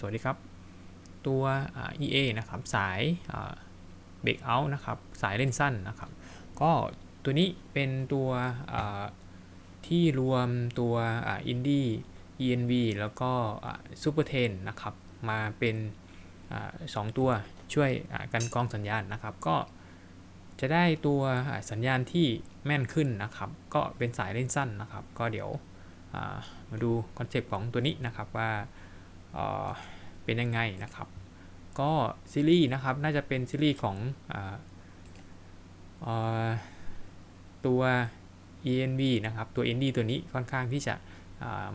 สวัสดีครับ ตัว EA นะครับ สายเบรกเอาท์นะครับ สายเล่นสั้นนะครับ ก็ตัวนี้เป็นตัวที่รวมตัวอินดี้ ENV แล้วก็ซูเปอร์เทนนะครับ มาเป็นสองตัวช่วยกันกรองสัญญาณนะครับ ก็จะได้ตัวสัญญาณที่แม่นขึ้นนะครับ ก็เป็นสายเล่นสั้นนะครับ ก็เดี๋ยวมาดูคอนเซปต์ของตัวนี้นะครับว่า เป็นยังไงนะครับ ก็ซีรีส์นะครับน่าจะเป็นซีรีส์ของอตัว ENV นะครับตัว ND ตัวนี้ค่อนข้างที่จะ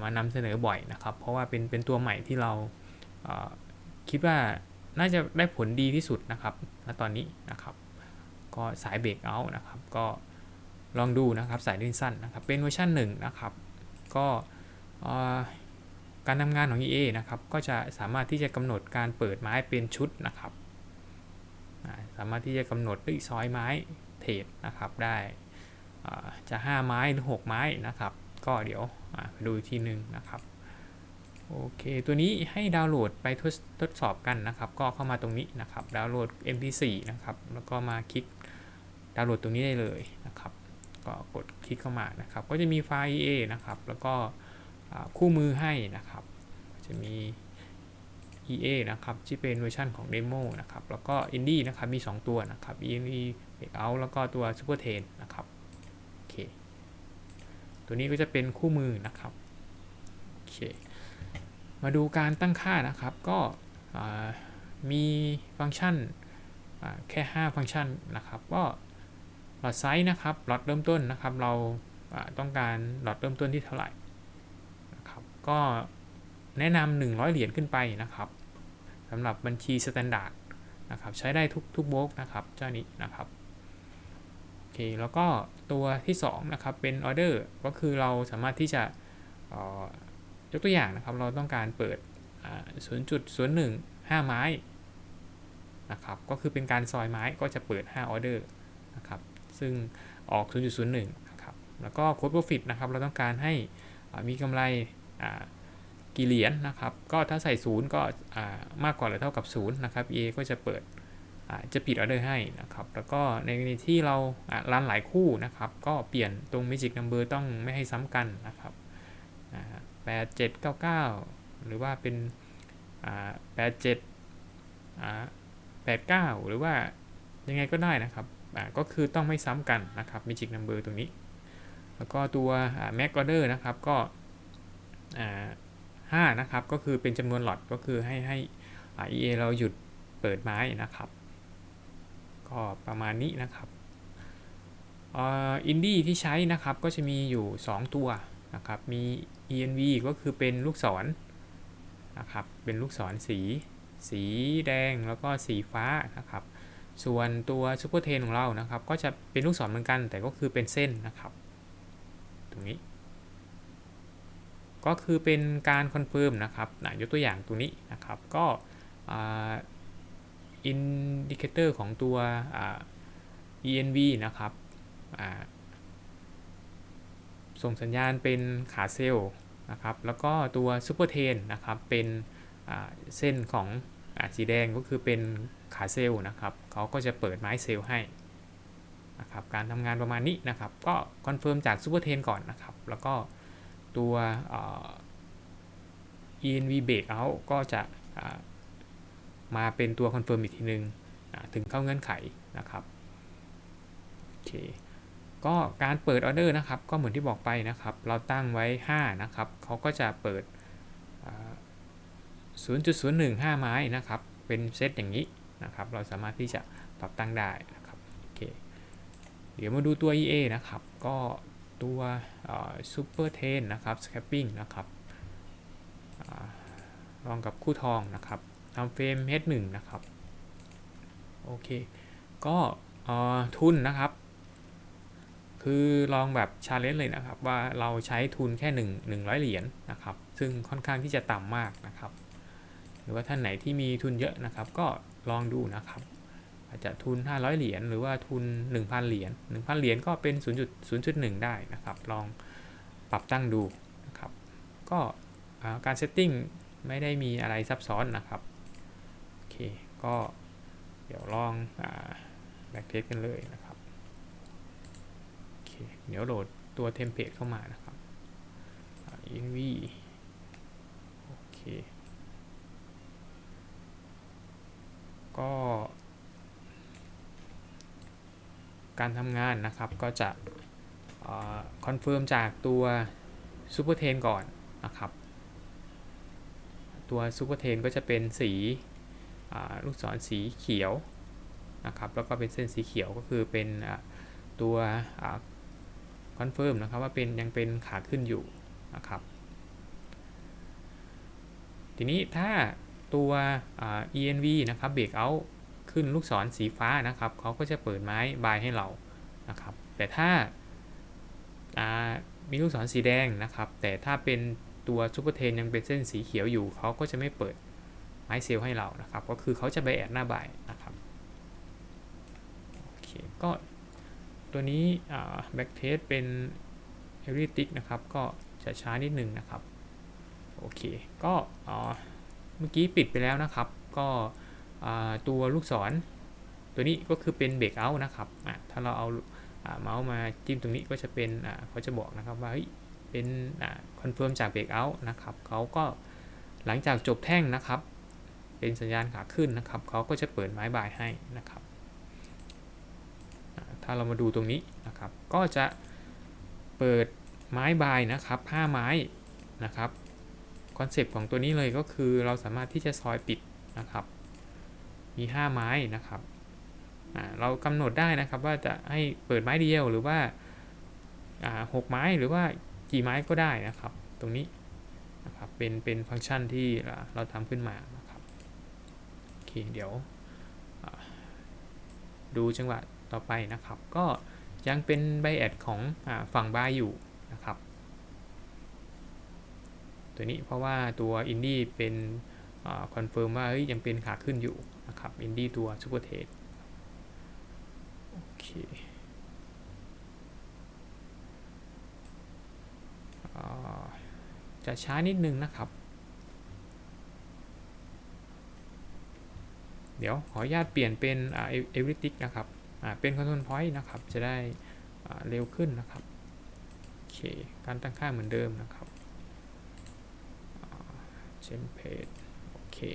มานำเสนอบ่อยนะครับ เพราะว่าเป็นเป็นตัวใหม่ที่เราคิดว่าน่าจะได้ผลดีที่สุดนะครับณตอนนี้นะครับ ก็สายเบรกเอาท์นะครับ ก็ลองดูนะครับสายดินสั้นนะครับ เป็นเวอร์ชันหนึ่งนะครับ ก็ การทำงานของ EA นะครับ ก็จะสามารถที่จะกำหนดการเปิดไม้เป็นชุดนะครับ สามารถที่จะกำหนดด้วยซอยไม้เทรดนะครับ ได้จะ 5 ไม้หรือ 6 ไม้นะครับ ก็เดี๋ยวไปดูทีนึงนะครับ โอเค ตัวนี้ให้ดาวน์โหลดไปทดทดสอบกันนะครับ ก็เข้ามาตรงนี้นะครับ ดาวน์โหลด MP4 นะครับ แล้วก็มาคลิกดาวน์โหลดตรงนี้ได้เลยนะครับ ก็กดคลิกเข้ามานะครับ ก็จะมีไฟล์ EA นะครับ แล้วก็ คู่มือให้นะครับ จะมี EA นะครับที่เป็นเวอร์ชันของเดโมนะครับแล้วก็ Indie นะครับมี 2 ตัวนะครับ ENE Breakout แล้วก็ตัว Super t e n นะครับโอเคตัวนี้ก็จะเป็นคู่มือนะครับโอเคมาดูการตั้งค่านะครับก็มีฟังก์ชันแค่ 5 ฟังก์ชันนะครับก็หลอดไซส์นะครับหลอดเริ่มต้นนะครับ เราต้องการหลอดเริ่มต้นที่เท่าไหร่ ก็แนะนำ100เหรียญขึ้นไปนะครับสำหรับบัญชีสแตนดาร์ดนะครับใช้ได้ทุกทุกโบกนะครับเจ้านี้นะครับโอเคแล้วก็ตัวที่2นะครับเป็นออเดอร์ก็คือเราสามารถที่จะยกตัวอย่างนะครับ เราต้องการเปิด 0.01 5 ไม้นะครับก็คือเป็นการซอยไม้ก็จะเปิด 5 ออเดอร์นะครับซึ่งออก 0.01 นะครับแล้วก็โค้ดโปรฟิตนะครับเราต้องการให้มีกำไร กี่เหรียญนนะครับ ก็ถ้าใส่ศูนย์ก็มากกว่าหรือเท่ากับ 0 นะครับ EA ก็จะเปิดจะปิดออเดอร์ให้นะครับ แล้วก็ในกรณีที่เรารันหลายคู่นะครับ ก็เปลี่ยนตรง Magic Number ต้องไม่ให้ซ้ำกันนะครับแปดเจ็ดเก้าเก้าหรือว่าเป็นแปดเจ็ดแปดเก้าหรือว่ายังไงก็ได้นะครับก็คือต้องไม่ซ้ำกันนะครับ Magic Number ตรงนี้ แล้วก็ตัว Mac Order นะครับ ก็ ห้านะครับ ก็คือเป็นจำนวนหลอดก็คือให้ให้ EA เราหยุดเปิดไม้นะครับ ก็ประมาณนี้นะครับอินดี้ที่ใช้นะครับก็จะมีอยู่ 2 ตัวนะครับ มี ENV ก็คือเป็นลูกศรนะครับ เป็นลูกศรสี สีแดงแล้วก็สีฟ้านะครับ ส่วนตัวซูเปอร์เทนของเรานะครับ ก็จะเป็นลูกศรเหมือนกัน แต่ก็คือเป็นเส้นนะครับ ตรงนี้ ก็คือเป็นการคอนเฟิร์มนะครับนะยกตัวอย่างตัวนี้นะครับ ก็อินดิเคเตอร์ของตัว ENV นะครับส่งสัญญาณเป็นขาเซลล์นะครับ แล้วก็ตัวซูเปอร์เทนนะครับ เป็นเส้นของอสีแดงก็คือเป็นขาเซลล์นะครับ เขาก็จะเปิดไม้เซลล์ให้นะครับ การทำงานประมาณนี้นะครับ ก็คอนเฟิร์มจากซูเปอร์เทนก่อนนะครับ แล้วก็ ตัว env breakout ก็จะมาเป็นตัวคอนเฟิร์มอีกทีนึงถึงเข้าเงื่อนไขนะครับโอเคก็การเปิดออเดอร์นะครับ ก็เหมือนที่บอกไปนะครับ เราตั้งไว้ 5 นะครับเขาก็จะเปิด 0.015 ไม้นะครับ เป็นเซตอย่างนี้นะครับ เราสามารถที่จะปรับตั้งได้นะครับโอเคเดี๋ยวมาดูตัว EA นะครับ ก็ ตัวซูเปอร์เทนนะครับสแคปปิ้งนะครับลองกับคู่ทองนะครับทำเฟรม H1 นะครับโอเค ก็ทุนนะครับ คือลองแบบชาเลนจ์เลยนะครับ ว่าเราใช้ทุนแค่1 100 เหรียญนนะครับ ซึ่งค่อนข้างที่จะต่ำมากนะครับ หรือว่าท่านไหนที่มีทุนเยอะนะครับ ก็ลองดูนะครับ อาจจะทุน 500 เหรียญหรือว่าทุน 1,000 เหรียญ1,000 เหรียญก็เป็น 0.0.1 ได้นะครับ ลองปรับตั้งดูนะครับ ก็การเซตติ้งไม่ได้มีอะไรซับซ้อนนะครับโอเคก็เดี๋ยวลองแบ็กเทสกันเลยนะครับโอเคเดี๋ยวโหลดตัวเทมเพลตเข้ามานะครับ env โอเคก็ การทำงานนะครับ ก็จะคอนเฟิร์มจากตัวซูเปอร์เทนก่อนนะครับ ตัวซูเปอร์เทนก็จะเป็นสีลูกศรสีเขียวนะครับ แล้วก็เป็นเส้นสีเขียวก็คือเป็นตัวคอนเฟิร์มนะครับว่าเป็นยังเป็นขาขึ้นอยู่นะครับ ทีนี้ถ้าตัว env นะครับเบรกเอา ขึ้นลูกศรสีฟ้านะครับเขาก็จะเปิดไม้บายให้เรานะครับแต่ถ้ามีลูกศรสีแดงนะครับ แต่ถ้าเป็นตัวซูเปอร์เทนยังเป็นเส้นสีเขียวอยู่เขาก็จะไม่เปิดไม้เซลให้เรานะครับ ก็คือเขาจะไปแอดหน้าบายนะครับโอเคก็ตัวนี้แบ็กเทสเป็นเอริติกนะครับ ก็จะช้านิดนึงนะครับ โอเค ก็เมื่อกี้ปิดไปแล้วนะครับ ก็ ตัวลูกศร ตัวนี้ก็คือเป็นเบรกเอาท์นะครับถ้าเราเอาเมาส์มาจิ้มตรงนี้ก็จะเป็นเขาจะบอกนะครับว่าเป็นคอนเฟิร์มจากเบรกเอาท์นะครับเขาก็หลังจากจบแท่งนะครับ เป็นสัญญาณขาขึ้นนะครับเขาก็จะเปิดไม้บายให้นะครับถ้าเรามาดูตรงนี้นะครับ ก็จะเปิดไม้บายนะครับ5ไม้นะครับคอนเซปต์ของตัวนี้เลยก็คือเราสามารถที่จะซอยปิดนะครับ มี 5 ไม้นะครับเรากำหนดได้นะครับว่าจะให้เปิดไม้เดียวหรือว่าหกไม้หรือว่ากี่ไม้ก็ได้นะครับ ตรงนี้นะครับเป็นเป็นฟังก์ชันที่เราทำขึ้นมานะครับโอเคเดี๋ยวดูจังหวะต่อไปนะครับ ก็ยังเป็นไบแอดของอฝั่งบายอยู่นะครับ ตัวนี้เพราะว่าตัวอินดี้เป็น คอนเฟิร์มว่ายังเป็นขาขึ้นอยู่นะครับอินดี้ตัวซูเปอร์เทสโอเคจะช้านิดนึงนะครับ เดี๋ยวขออนุญาตเปลี่ยนเป็นเอเวอร์ติกนะครับเป็นคอนโทรลพอยต์นะครับ จะได้เร็วขึ้นนะครับโอเคการตั้งค่าเหมือนเดิมนะครับเชมเพจ เค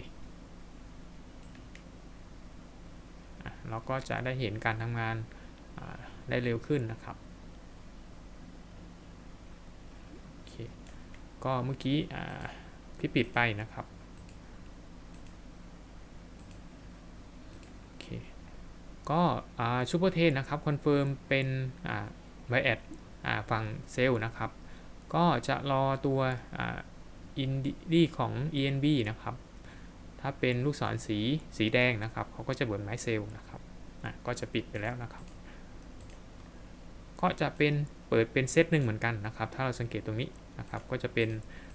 เราก็จะได้เห็นการทำงานได้เร็วขึ้นนะครับโอเคก็เมื่อกี้ที่ปิดไปนะครับโอเคก็ชูเปอร์เทนนะครับคอนเฟิร์มเป็นไบแอดฝั่งเซลล์นะครับ ก็จะรอตัวอินดี้ของ ENB นะครับ ถ้าเป็นลูกศรสีสีแดงนะครับเขาก็จะเบิร์นไม้เซลล์นะครับก็จะปิดไปแล้วนะครับ ก็จะเป็นเปิดเป็นเซตหนึ่งเหมือนกันนะครับ ถ้าเราสังเกตตรงนี้นะครับ ก็จะเป็น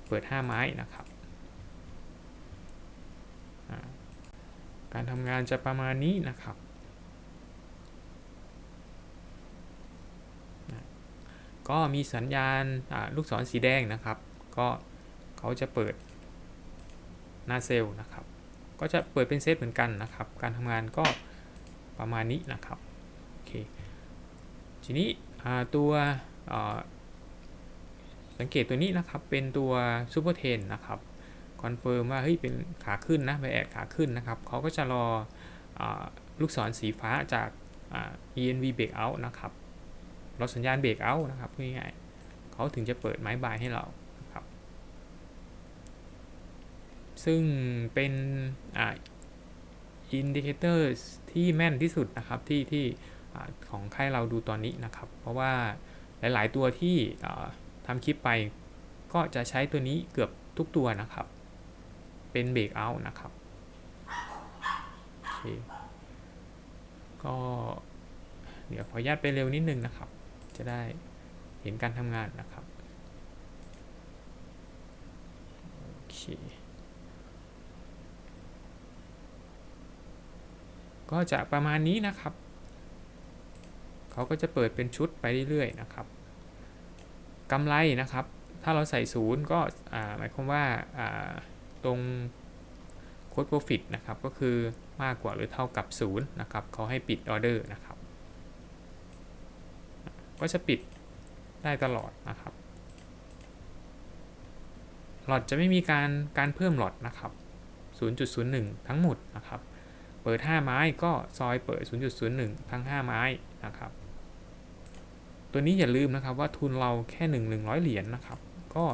เปิด 5 ไม้นะครับ การทำงานจะประมาณนี้นะครับ ก็มีสัญญาณลูกศรสีแดงนะครับ ก็เขาจะเปิด หน้าเซลล์นะครับ ก็จะเปิดเป็นเซตเหมือนกันนะครับ การทำงานก็ประมาณนี้นะครับโอเคทีนี้ตัวสังเกตตัวนี้นะครับเป็นตัวซูเปอร์เทนนะครับคอนเฟิร์มว่าเฮ้ยเป็นขาขึ้นนะไปแอดขาขึ้นนะครับเขาก็จะรออลูกศรสีฟ้าจาก ENV breakout นะครับราสัญญาณ breakout นะครับง่ายๆเขาถึงจะเปิดไม้บายให้เราครับ ซึ่งเป็นอินดิเคเตอร์ที่แม่นที่สุดนะครับที่ที่ของค่ายเราดูตอนนี้นะครับ เพราะว่าหลาย ๆ ตัวที่ทำคลิปไปก็จะใช้ตัวนี้เกือบทุกตัวนะครับ เป็นเบรกเอาท์นะครับโอเคก็เดี๋ยวขออนุญาตไปเร็วนิดนึงนะครับ จะได้เห็นการทำงานนะครับโอเค ก็จะประมาณนี้นะครับ เขาก็จะเปิดเป็นชุดไปเรื่อยๆนะครับกำไรนะครับ ถ้าเราใส่ศูนย์ก็หมายความว่าตรง Code Profit นะครับ ก็คือมากกว่าหรือเท่ากับ0นะครับเขาให้ปิดออเดอร์นะครับ ก็จะปิดได้ตลอดนะครับหลอดจะไม่มีการการเพิ่มหลอดนะครับ 0.01 ทั้งหมดนะครับ เปิด 5 ไม้ก็ซอยเปิด 0.01 ทั้ง 5 ไม้นะครับ ตัวนี้อย่าลืมนะครับว่าทุนเราแค่ 1 100 เหรียญนนะครับ ก็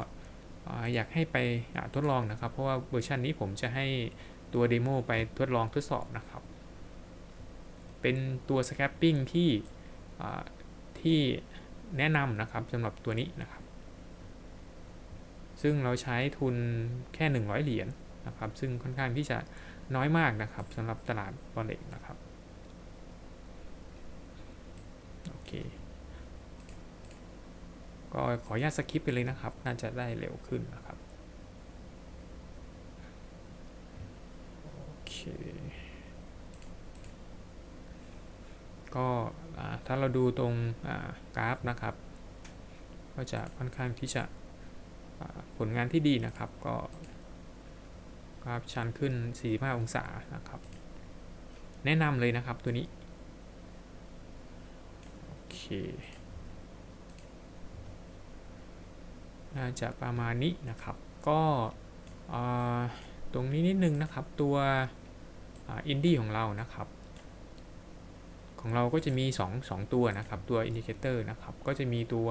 อยากให้ไปทดลองนะครับ เพราะว่าเวอร์ชันนี้ผมจะให้ตัวเดโมไปทดลองทดสอบนะครับ เป็นตัว scrapping ที่ที่แนะนำนะครับสำหรับตัวนี้นะครับ ซึ่งเราใช้ทุนแค่ 100 เหรียญนะครับ ซึ่งค่อนข้างที่จะ น้อยมากนะครับสำหรับตลาด forex นะครับโอเคก็ขออนุญาตสคิปไปเลยนะครับ น่าจะได้เร็วขึ้นนะครับโอเคก็ถ้าเราดูตรงกราฟนะครับ ก็จะค่อนข้างที่จะผลงานที่ดีนะครับ ก็ กราฟชันขึ้น 45 องศานะครับ แนะนำเลยนะครับตัวนี้ โอเคน่าจะประมาณนี้นะครับ ก็ตรงนี้นิดนึงนะครับตัวอินดี้ของเรานะครับ ของเราก็จะมี 2 2 ตัวนะครับ ตัวอินดิเคเตอร์นะครับ ก็จะมีตัว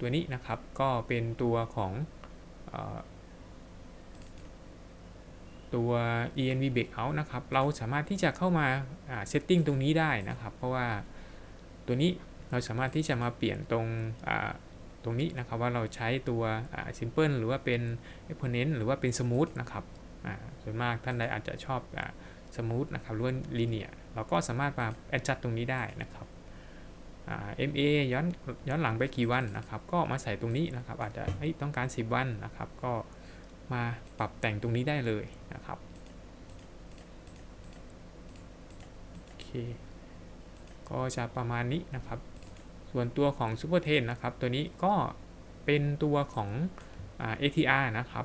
ตัวนี้นะครับก็เป็นตัวของอตัว env breakout นะครับ เราสามารถที่จะเข้ามาเซตติ้งตรงนี้ได้นะครับ เพราะว่าตัวนี้เราสามารถที่จะมาเปลี่ยนตรงตรงนี้นะครับว่าเราใช้ตัว simple หรือว่าเป็น exponent หรือว่าเป็น smooth นะครับส่วนมากท่านใดอาจจะชอบ smooth นะครับหรือว่า linear เราก็สามารถมา adjust ตรงนี้ได้นะครับ MA ย้อนย้อนหลังไปกี่วันนะครับ ก็มาใส่ตรงนี้นะครับ อาจจะต้องการ 10 วันนะครับ ก็มาปรับแต่งตรงนี้ได้เลยนะครับโอเคก็จะประมาณนี้นะครับ ส่วนตัวของ Super 10นะครับ ตัวนี้ก็เป็นตัวของอ ATR นะครับ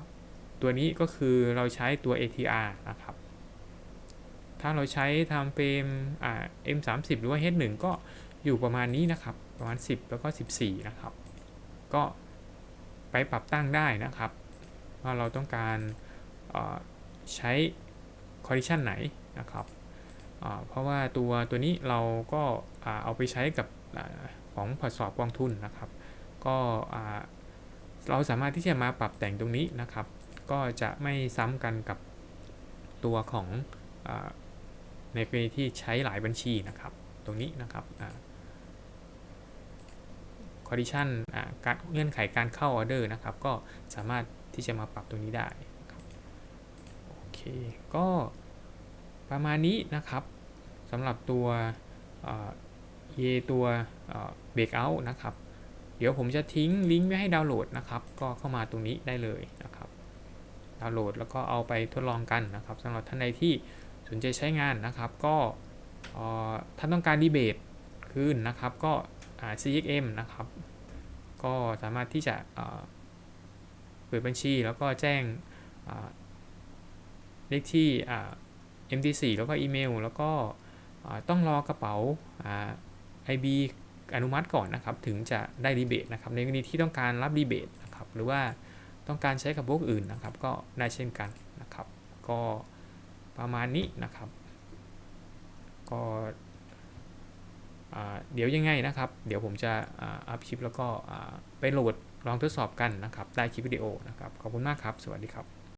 ตัวนี้ก็คือเราใช้ตัว ATR นะครับ ถ้าเราใช้ทำเฟรม M30 หรือว่า H1 ก็ อยู่ประมาณนี้นะครับ ประมาณ 10 แล้วก็ 14 นะครับ ก็ไปปรับตั้งได้นะครับ ว่าเราต้องการใช้ condition ไหนนะครับ เพราะว่าตัวตัวนี้เราก็เอาไปใช้กับของพอสอบกองทุนนะครับ ก็เราสามารถที่จะมาปรับแต่งตรงนี้นะครับ ก็จะไม่ซ้ำกันกับตัวของอในกรณีที่ใช้หลายบัญชีนะครับ ตรงนี้นะครับ condition การเงื่อนไขการเข้าออเดอร์นะครับ ก็สามารถที่จะมาปรับตรงนี้ได้โอเค ก็ประมาณนี้นะครับสำหรับตัวเยตัวเบรกเอาท์นะครับ เดี๋ยวผมจะทิ้งลิงก์ไว้ให้ดาวน์โหลดนะครับ ก็เข้ามาตรงนี้ได้เลยนะครับ ดาวน์โหลดแล้วก็เอาไปทดลองกันนะครับสำหรับท่านใดที่สนใจใช้งานนะครับ ก็ท่านต้องการดีเบตขึ้นนะครับ ก็ CXM นะครับ ก็สามารถที่จะเปิดบัญชีแล้วก็แจ้งเลขที่ MT4 แล้วก็อีเมล แล้วก็ต้องรอกระเป๋า IB อนุมัติก่อนนะครับ ถึงจะได้รีเบทนะครับ ในกรณีที่ต้องการรับรีเบทนะครับ หรือว่าต้องการใช้กับพวกอื่นนะครับ ก็ได้เช่นกันนะครับ ก็ประมาณนี้นะครับ ก็ เดี๋ยวยังไงนะครับ เดี๋ยวผมจะอัพคลิปแล้วก็ไปโหลดลองทดสอบกันนะครับ ได้คลิปวิดีโอนะครับ ขอบคุณมากครับ สวัสดีครับ